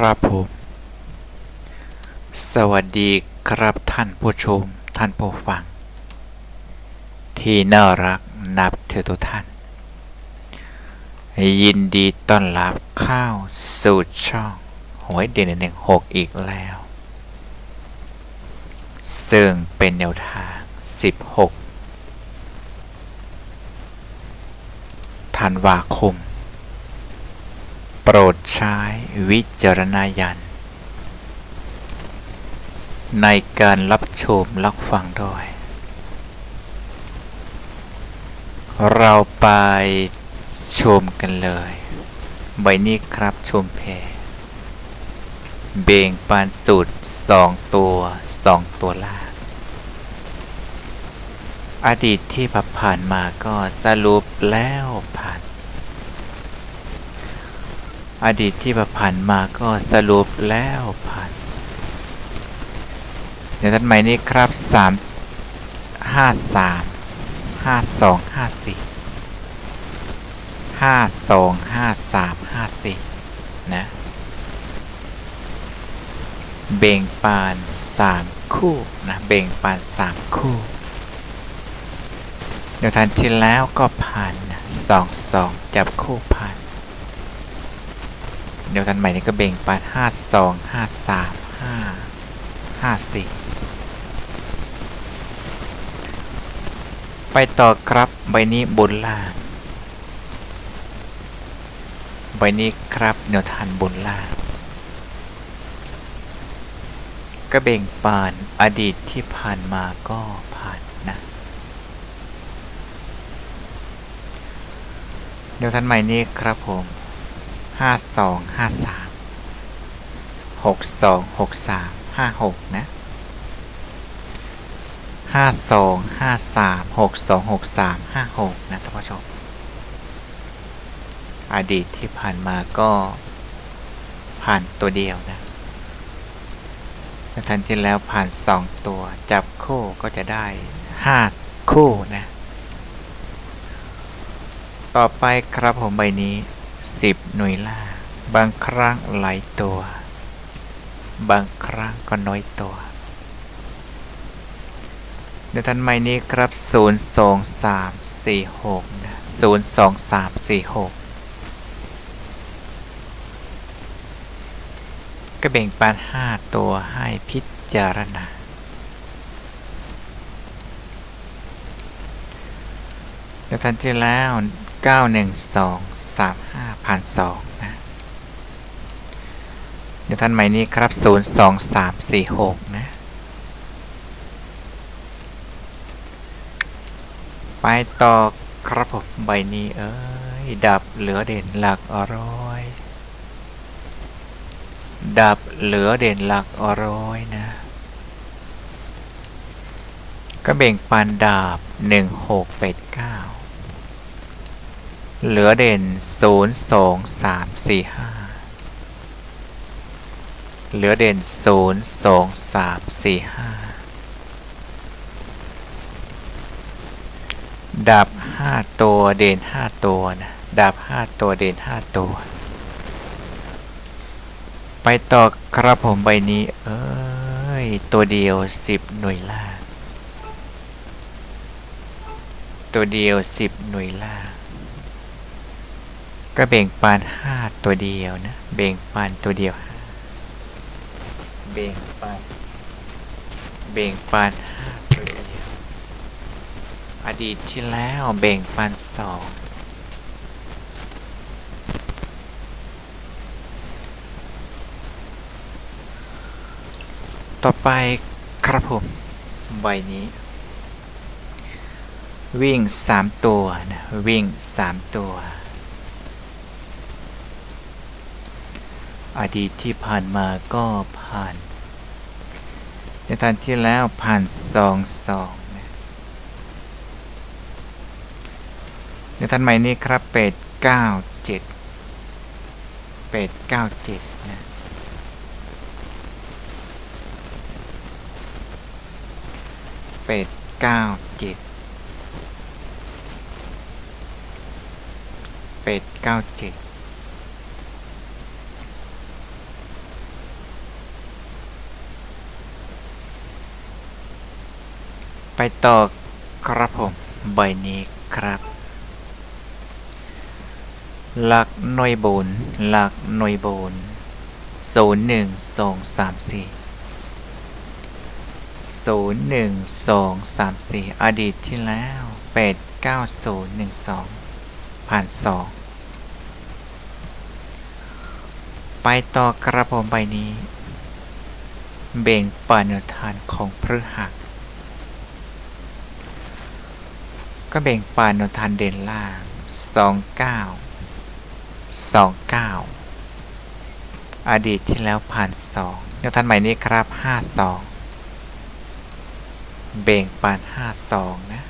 ครับผม สวัสดีครับท่านผู้ชม ท่านผู้ฟัง ที่น่ารักนับถือทุกท่าน ยินดีต้อนรับเข้าสู่ช่องหวยเด่นหนึ่งหกอีกแล้ว ซึ่งเป็นแนวทาง 16 ธันวาคม โปรดใช้วิจารณญาณในการรับชมรับฟังด้วย เราไปชมกันเลยใบนี้ครับชมเพเบ่งปานสุดสองตัวสองตัวล่างอดีตที่ผ่านมาก็สรุปแล้วผ่าน อดีตที่ผ่านมาก็สรุปแล้วผ่านเดี๋ยวท่านใหม่นี้ครับสามห้าสามห้าสองห้าสี่ห้าสองห้าสามห้าสี่นะ เบ่งปานสามคู่นะ เบ่งปานสามคู่ เดี๋ยวทันที่แล้วก็ผ่านนะสองสองจับคู่ผ่าน เดี๋ยวทันใหม่นี้ก็เบ่งปานห้าสองห้าสามห้าห้าสี่ไปต่อครับใบนี้บนล่างใบนี้ครับแนวทานบนล่างก็เบ่งปานอดีตที่ผ่านมาก็ผ่านนะเดี๋ยวทันใหม่นี้ครับผม ห้าสองห้าสามหกสองหกสามห้าหกนะห้าสองห้าสามหกสองหกสามห้าหกนะท่านผู้ชม อดีตที่ผ่านมาก็ผ่านตัวเดียวนะทันที่แล้วผ่านสองตัวจับคู่ก็จะได้ห้าคู่นะ ต่อไปครับผมใบนี้ สิบหน่วยล่า บางครั้งหลายตัว บางครั้งก็น้อยตัวเดี๋ยวท่านใหม่นี้ครับ 0 2 3 4 6นะ0 2 3 4 6 ก็แบ่งปัน 5 ตัวให้พิจารณาเดี๋ยวทันที่แล้ว 9 1 2 3 5ผ่าน2นะเดี๋ยวท่านใหม่นี้ครับ0 2 3 4 6นะ ไปต่อครับผมใบนี้เอ้ย ดับเหลือเด่นหลักอร้อย ดับเหลือเด่นหลักอร้อยนะ ก็แบ่งปันดาบ1 6 8 9เเหลือเด่น 0 2 3 4 5 เหลือเด่น 0 2 3 4 5 ดับ 5 ตัวเด่น 5 ตัวนะ ดับ 5 ตัวเด่น 5 ตัว ไปต่อครับผมใบนี้ เอ้ย ตัวเดียว 10 หน่วยล่าง ตัวเดียว 10 หน่วยล่าง ก็แบ่งปาน5ตัวเดียวนะแบ่งปานตัวเดียว เบ่งปาน เบ่งปาน5ตัวเดียว อดีตที่แล้วแบ่งปันสอง ต่อไปครับผมใบนี้ วิ่งสามตัวนะ วิ่งสามตัว อดีตที่ผ่านมาก็ผ่าน ในตอนที่แล้วผ่านสองสองนท่านใหม่นี้ครับเป็ดเก้าเจ็ดเป็ดเก้าเจ็ดนะเป็ดเก้าเจ็ดเป็ดเก้าเจ็ด ไปต่อครับผมใบนี้ครับ หลักหน่วยบนหลักหน่วยบนศูนย์หนึ่งสองสามสี่ศูนย์หนึ่งสองสามสี่อดีตที่แล้วแปดเก้าศูนย์หนึ่งสองผ่านสองไปต่อกระผมใบนี้ เบ่งปานทานของพฤหัส ก็เบ่งปานนทานเด่นล่างสองเก้าสองเก้าอดีตที่แล้วผ่านสองแนวทานใหม่นี้ครับห้าสองเบ่งปานห้าสองนะ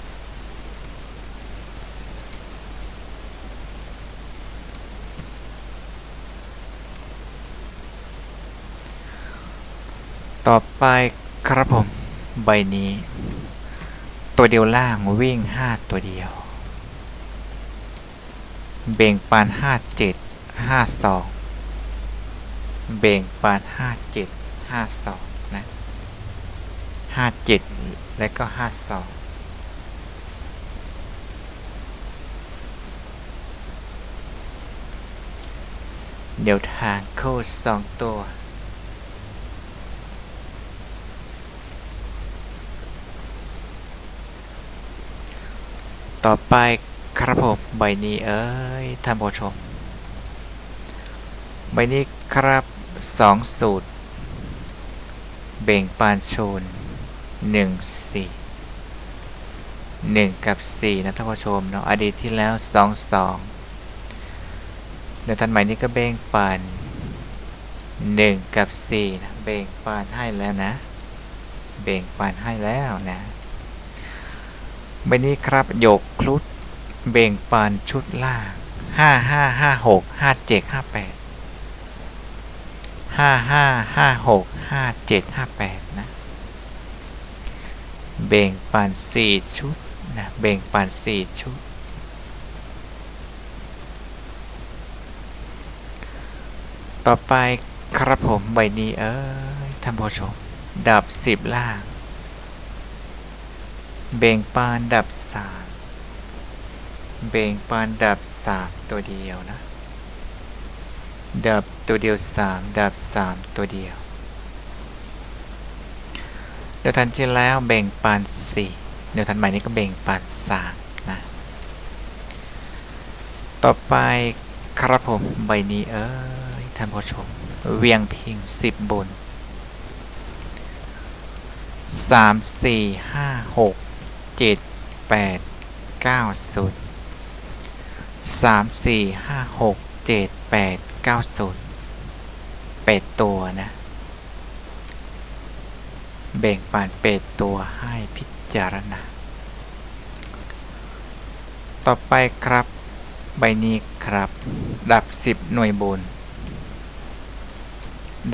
ต่อไปครับผม ใบนี้ ตัวเดียวล่างวิ่ง 5 ตัวเดียว เบ่งปาน5 7 5 2 เบ่งปาน5 7 5 2 นะ 5 7 และก็ 5 2เดี๋ยวทางโค้ดสองตัว ต่อไปครับผมใบนี้เอ้ยท่านผู้ชม ใบนี้ครับสองสูตร เบ่งปานชูนหนึ่งสี่หนึ่งกับสี่นะท่านผู้ชมเนาะอดีตที่แล้วสองสองเดี๋ยวท่านใหม่นี้ก็เบ่งปานหนึ่งกับสี่นะเบ่งปานให้แล้วนะ เบ่งปานให้แล้วนะ ใบนี้ครับโยกคลุดเบ่งปานชุดล่างห้าห้าห้าหกห้าเจ็ดห้าแปดห้าห้าห้าหกห้าเจ็ดห้าแปดนะ เบ่งปานสี่ชุดนะเบ่งปานสี่ชุด ต่อไปครับผมใบนี้เอ้ยท่านผู้ชม ดับสิบล่าง เบ่งปานดับสามเบ่งปานดับสามตัวเดียวนะ ดับตัวเดียวสามดับสามตัวเดียวเดี๋ยวทันที่แล้วเบ่งปานสี่เดี๋ยวทันใหม่นี้ก็เบ่งปานสามนะต่อไปครับผมใบนี้เอ้ยท่านผู้ชม เวียงพิงสิบบนสามสี่ห้าหก เจ็ดแปดเก้าศูนย์สามสี่ห้าหกเจ็ดแปดเก้าศูนย์เป็ดตัวนะเบ่งปานเป็ดตัวให้พิจารณา ต่อไปครับ ใบนี้ครับ ดับสิบหน่วยบน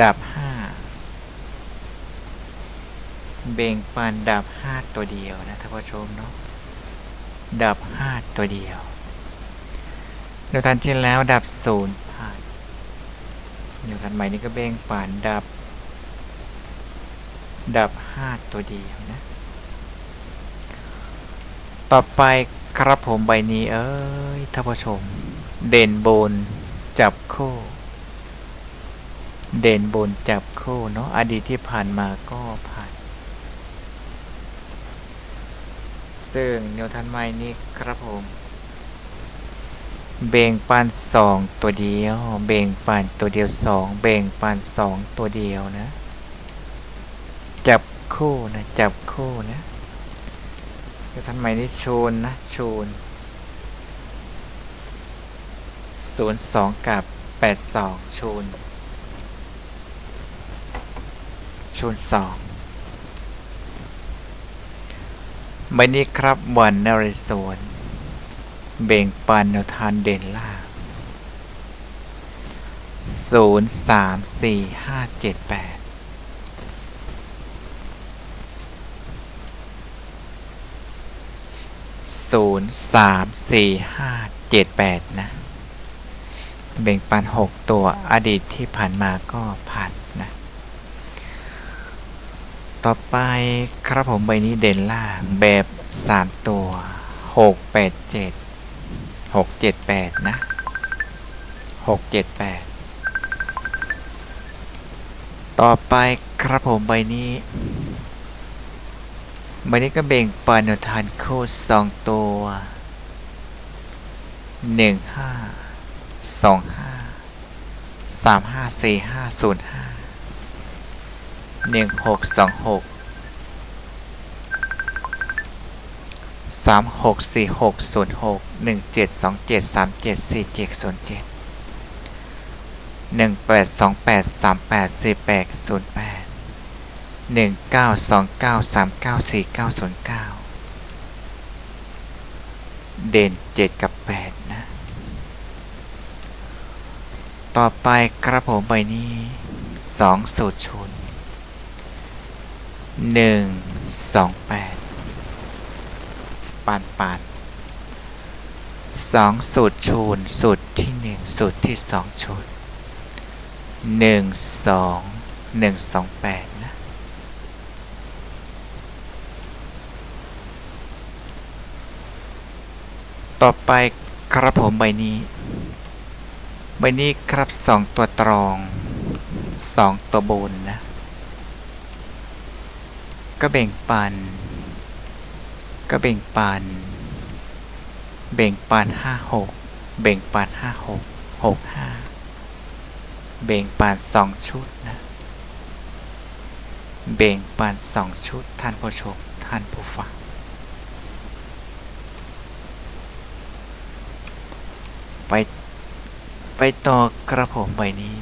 ดับห้า เบ่งปานดับห้าตัวเดียวนะท่านผู้ชมเนาะดับห้าตัวเดียวเดี๋ยวทันที่แล้วดับศูนย์ผ่านเดี๋ยวทันใหม่นี้ก็เบ่งปานดับ ดับห้าตัวเดียวนะ ต่อไปครับผมใบนี้เอ้ยท่านผู้ชม เด่นบนจับคู่เด่นบนจับคู่เนาะอดีตที่ผ่านมาก็ผ่าน ซึ่งแนวทันใหม่นี้ครับผมเบ่งปานสองตัวเดียว เบ่งปานตัวเดียวสองเบ่งปานสองตัวเดียวนะ จับคู่นะจับคู่นะแนวทันใหม่นี้ชูนนะชูนศูนย์สองกับแปดสองชูนชูนสองใบนี้ครับวันนเรศวรเบ่งปันแนวทานเด่นล่าศูนย์สามสี่ห้าเจ็ดแปดศูนย์สามสี่ห้าเจ็ดแปดนะ เบ่งปันหกตัวอดีตที่ผ่านมาก็ผ่าน ต่อไปครับผมใบนี้เด่นล่างแบบสามตัวหกแปดเจ็ดหกเจ็ดแปดนะหกเจ็ดแปดต่อไปครับผมใบนี้ใบนี้ก็เบ่งปันแนวทานคู่สองตัวหนึ่งห้าสองห้าสามห้าสี่ห้าศูนย์ห้า หนึ่งหกสองหกสามหกสี่หกศูนย์หกหนึ่งเจ็ดสองเจ็ดสามเจ็ดสี่เจ็ดศูนย์เจ็ดหนึ่งแปดสองแปดสามแปดสี่แปดศูนย์แปดหนึ่งเก้าสองเก้าสามเก้าสี่เก้าศูนย์เก้าเด่นเจ็ดกับแปดนะ ต่อไปกระผมใบนี้สองสูตรชุน หนึ่งสองแปดปานปานสองสูตรชูนสูตรที่หนึ่งสูตรที่สองชูนหนึ่งสองหนึ่งสองแปดนะต่อไปครับผมใบนี้ ใบนี้ครับสองตัวตรองสองตัวบนนะ ก็แบ่งปัน ก็แบ่งปัน แบ่งปันห้าหกแบ่งปันห้าหกหกห้าแบ่งปันสองชุดนะแบ่งปันสองชุดท่านผู้ชมท่านผู้ฟังไปไปต่อกระผมใบนี้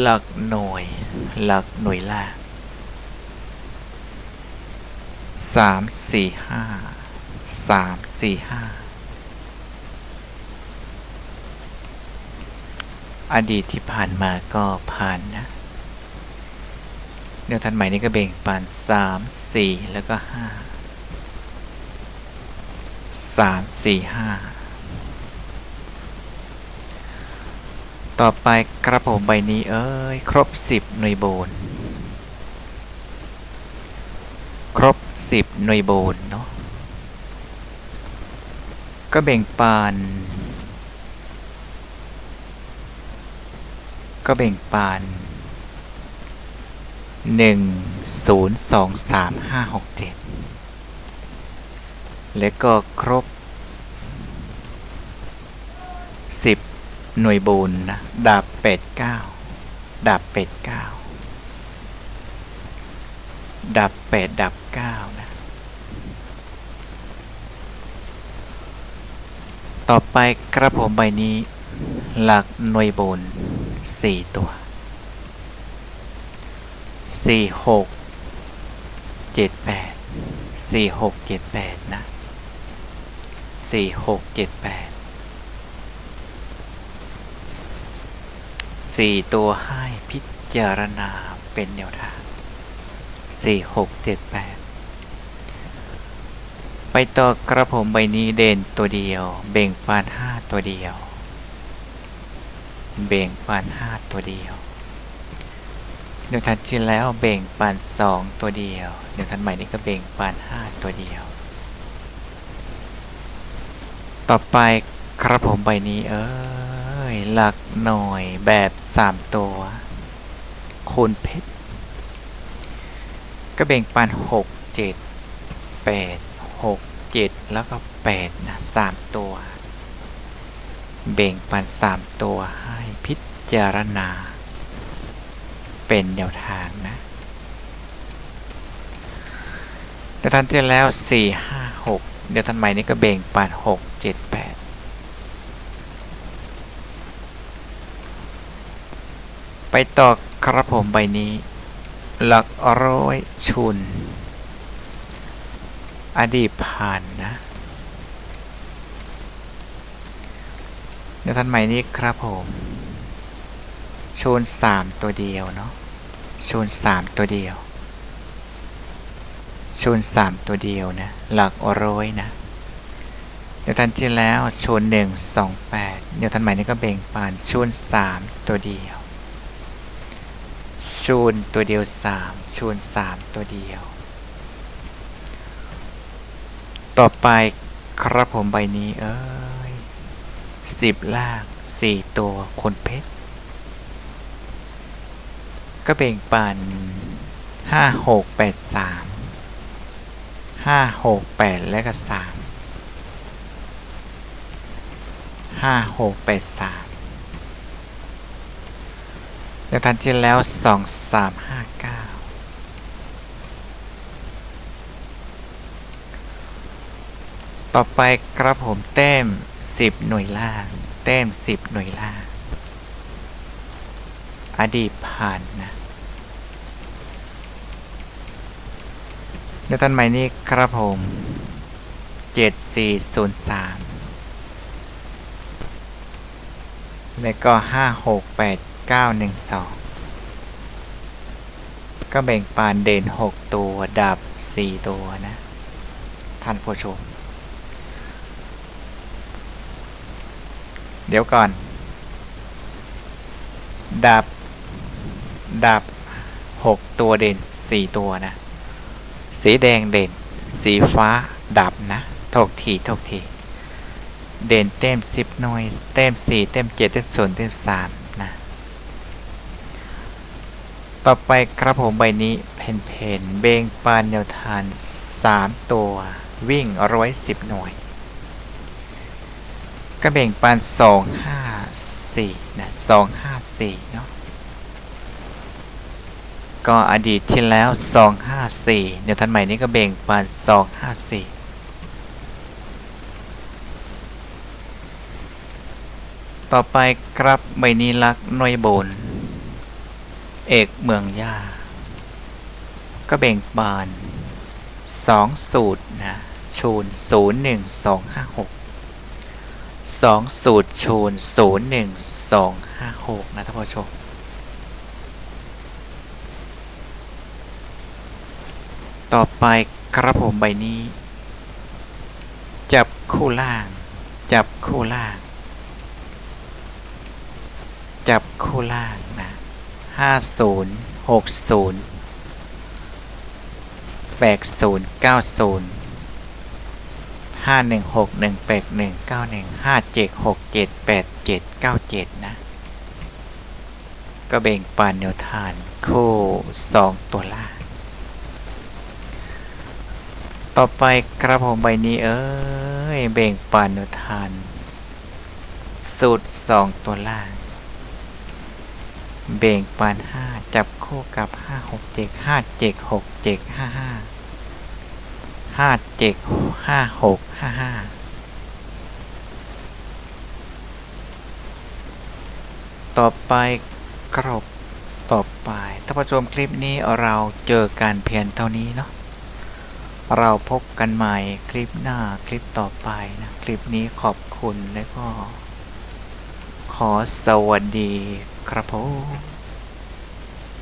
หลักหน่วย หลักหน่วยล่าง สามสี่ห้าสามสี่ห้าอดีตที่ผ่านมาก็ผ่านนะแนวทันใหม่นี้ก็เบ่งปานสามสี่แล้วก็ห้าสามสี่ห้าต่อไปกระผมใบนี้เอ้ย ครบสิบหน่วยโบน ครบสิบหน่วยโบนเนาะก็แบ่งปานก็แบ่งปานหนึ่งศูนย์สองสามห้าหกเจ็ดแล้วก็ครบสิบหน่วยบุญนะดาบเป็ดเก้าดาบเป็ ดเก้าดาบเป็ดดาบเก้านะ ต่อไปกระผมใบนี้ หลักหน่วยบุญสี่ตัวสี่หกเจ็ดแปดสี่หกเจ็ดแปดนะสี่หกเจ็ดแปดสี่ตัวให้พิจารณาเป็นแนวทาง สี่หกเจ็ดแปดไปต่อกระผมใบนี้เด่นตัวเดียว เบ่งปานห้าตัวเดียว เบ่งปานห้าตัวเดียวเดี๋ยวทันที่แล้วเบ่งปานสองตัวเดียวเดี๋ยวทันใหม่นี้ก็เบ่งปานห้าตัวเดียว ต่อไปครับผมใบนี้เอ้ยหลักหน่อยแบบสามตัวคูณเพชร ก็เบ่งปานหกเจ็ดแล้วก็แปดนะสามตัวเบ่งปันสามตัวให้พิจารณา เป็นแนวทางนะเดี๋ยวทันที่แล้วสี่ห้าหกเดี๋ยวทันใหม่นี้ก็เบ่งปันหกเจ็ดแปดไปต่อครับผมใบนี้ หลักร้อยชุน อดีตผ่านนะเดี๋ยวท่านใหม่นี้ครับผมโชนสามตัวเดียวเนาะโชนสามตัวเดียวโชนสามตัวเดียวนะหลักร้อยนะเดี๋ยวท่านที่แล้วโชนหนึ่งสองแปดเดี๋ยวท่านใหม่นี้ก็เบ่งปานโชนสามตัวเดียว ชูนตัวเดียวสามชูนสามตัวเดียว ต่อไปครับผมใบนี้เอ้ยสิบล่างสี่ตัวคนเพชรก็เบ่งปันห้าหกแปดสามห้าหกแปดและก็สามห้าหกแปดสาม อย่างทันที่แล้วสองสามห้าเก้าต่อไปกระผมเต้มสิบหน่วยล่าง เต้มสิบหน่วยล่าง อดีตผ่านนะในตอนใหม่นี้ครับผมเจ็ดสี่ศูนย์สามแล้วก็ห้ 912 ก็แบ่งปานเด่น 6 ตัว ดับ 4 ตัวนะ ท่านผู้ชม เดี๋ยวก่อน ดับ ดับ 6 ตัวเด่น 4 ตัวนะ สีแดงเด่น สีฟ้าดับนะถกทีถกทีเด่นเต็ม 10 หน่วย เต็ม 4 เต็ม 7 เต็ม0เต็ม 3 ต่อไปกระผมใบนี้เพนเพนเบงปานแนวทานสามตัว วิ่งร้อยสิบหน่วย ก็แบ่งปันสองห้าสี่นะสองห้าสี่เนาะก็อดีตที่แล้วสองห้าสี่เดี๋ยวทันใหม่นี้ก็แบ่งปันสองห้าสี่ต่อไปครับใบนี้ลักน่วยบน เอกเมืองย่าก็แบ่งปานสองสูตรนะชูนศูนย์หนึ่งสองห้าหกสองสูตรชูนศูนย์หนึ่งสองห้าหกนะท่านผู้ชมต่อไปกระผมใบนี้ จับคู่ล่าง จับคู่ล่าง จับคู่ล่างนะ ห้าศูนย์หกศูนย์แปดศูนย์เก้าศูนย์ห้าหนึ่งหกหนึ่งแปดหนึ่งเก้าหนึ่งห้าเจ็ดหกเจ็ดแปดเจ็ดเก้าเจ็ดนะ ก็เบ่งปานแนวทานคู่สองตัวล่างต่อไปกระผมใบนี้เอ้ย เบ่งปานแนวทาน สูตรสองตัวล่าง เบ่งปานห้าจับคู่กับห้าหกเจ็ดห้าเจ็ดหกเจ็ดห้าห้าห้าเจ็ดห้าหกห้าห้าต่อไปกรบต่อไปท่านผู้ชมคลิปนี้เราเจอกันเพียงเท่านี้เนาะเราพบกันใหม่คลิปหน้าคลิปต่อไปนะ คลิปนี้ขอบคุณและก็ ขอสวัสดี ครับผม